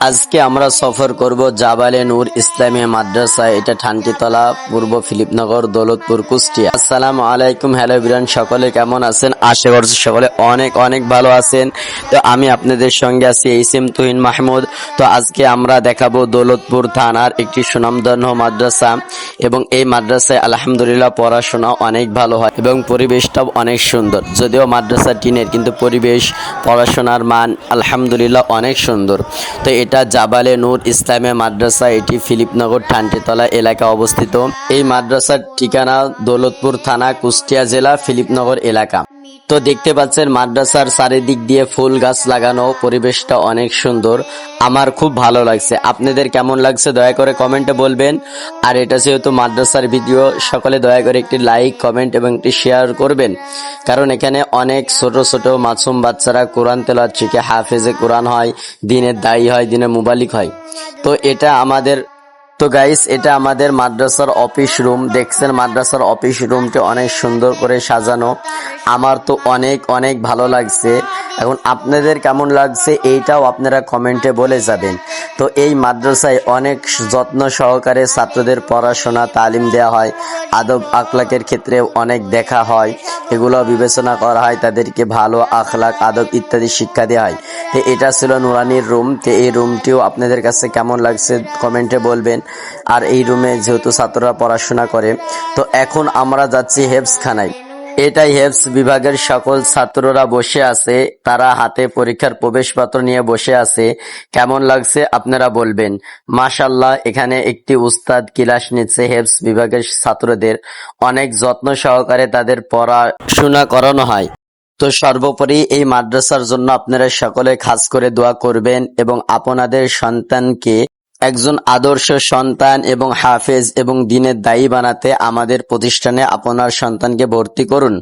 আজকে আমরা সফর করব জাবালে নূর ইসলামী মাদ্রাসা এটা ঠান্টিতলা পূর্ব ফিলিপনগর, দৌলতপুর, কুষ্টিয়া। আসসালামু আলাইকুম, হ্যালো বিরান সকলে কেমন আছেন? আশা করছি সকলে অনেক অনেক ভালো আছেন। তো আমি আপনাদের সঙ্গে আছি এইসিম তুহিন মাহমুদ। তো আজকে আমরা দেখাবো দৌলতপুর থানার একটি সুনামধন্য মাদ্রাসা এবং এই মাদ্রাসায় আলহামদুলিল্লাহ পড়াশোনা অনেক ভালো হয় এবং পরিবেশটাও অনেক সুন্দর। যদিও মাদ্রাসা টিনের কিন্তু পরিবেশ, পড়াশোনার মান আলহামদুলিল্লাহ অনেক সুন্দর। তো এটা জাবালে নূর ইসলামের মাদ্রাসা, এটি ফিলিপনগর ঠান্টিতলা এলাকা অবস্থিত। এই মাদ্রাসার ঠিকানা দৌলতপুর থানা কুষ্টিয়া জেলা ফিলিপনগর এলাকা। তো দেখতে পাচ্ছেন মাদ্রাসার চারিদিক দিয়ে ফুল গাছ লাগানো, পরিবেশটা অনেক সুন্দর। আমার খুব ভালো লাগছে। আপনাদের কেমন লাগছে দয়া করে কমেন্টে বলবেন। আর এটা যেহেতু মাদ্রাসার ভিডিও, সকলে দয়া করে একটি লাইক, কমেন্ট এবং একটি শেয়ার করবেন। কারণ এখানে অনেক ছোট ছোট মাসুম বাচ্চারা কোরআন তেলাওয়াত শিখে হাফেজে কোরআন হয় দিনের দায়ী হয়, দিনে মুবালিক হয়। তো এটা আমাদের তো গাইস এটা আমাদের মাদ্রাসার অফিস রুম দেখছেন, মাদ্রাসার অফিস রুমটি অনেক সুন্দর করে সাজানো। আমার তো অনেক অনেক ভালো লাগছে। এখন আপনাদের কেমন লাগছে এইটাও আপনারা কমেন্টে বলে যাবেন। তো এই মাদ্রাসায় অনেক যত্ন সহকারে ছাত্রদের পড়াশোনা, তালিম দেওয়া হয়। আদব আখলাকের ক্ষেত্রে অনেক দেখা হয়। এগুলো বিবেচনা করা হয়, তাদেরকে ভালো আখলাক, আদব ইত্যাদি শিক্ষা দেওয়া হয়। তো এটা ছিল নুরানির রুম। তো এই রুমটিও আপনাদের কাছে কেমন লাগছে কমেন্টে বলবেন। আর এই রুমে যেহেতু ছাত্ররা পড়াশোনা করে, তো এখন আমরা যাচ্ছি হেফসখানায় এটাই হেফস বিভাগের সকল ছাত্ররা বসে আছে, তারা হাতে পরীক্ষার প্রবেশপত্র নিয়ে বসে আছে। কেমন লাগছে আপনারা বলবেন। মাশাল্লাহ এখানে একটি উস্তাদ ক্লাস নিচ্ছে হেফস বিভাগের ছাত্রদের। অনেক যত্ন সহকারে তাদের পড়াশোনা করানো হয়। তো সর্বোপরি এই মাদ্রাসার জন্য আপনারা সকলে খাস করে দোয়া করবেন এবং আপনাদের সন্তানকে একজন আদর্শ সন্তান এবং হাফেজ এবং দিনের দায়ী বানাতে আমাদের প্রতিষ্ঠানে আপনার সন্তানকে ভর্তি করুন।